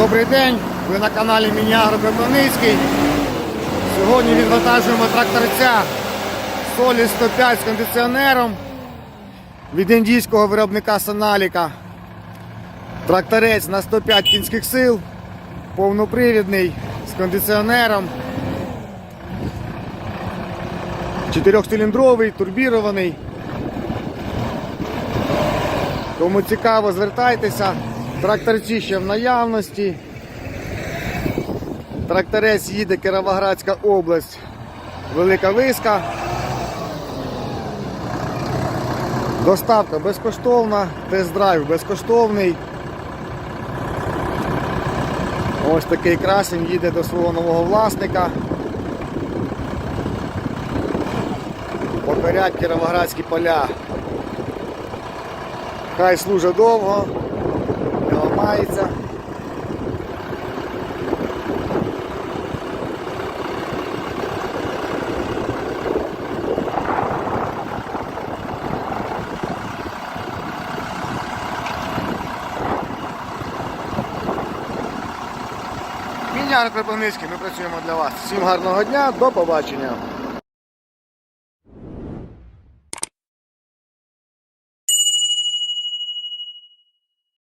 Добрий день, ви на каналі Мініагро Кропивницький. Сьогодні відвантажуємо тракторця Солі 105 з кондиціонером від індійського виробника Соналіка. Тракторець на 105 кінських сил, повнопривідний з кондиціонером. Чотирьохциліндровий, турбірований. Кому цікаво, звертайтеся. Тракторці ще в наявності. Тракторець їде Кіровоградська область, Велика Виска. Доставка безкоштовна, тест-драйв безкоштовний. Ось такий красень їде до свого нового власника. Покорять Кіровоградські поля. Хай служить довго, ламається. Міняр Кропивницький, ми працюємо для вас. Всім гарного дня, до побачення.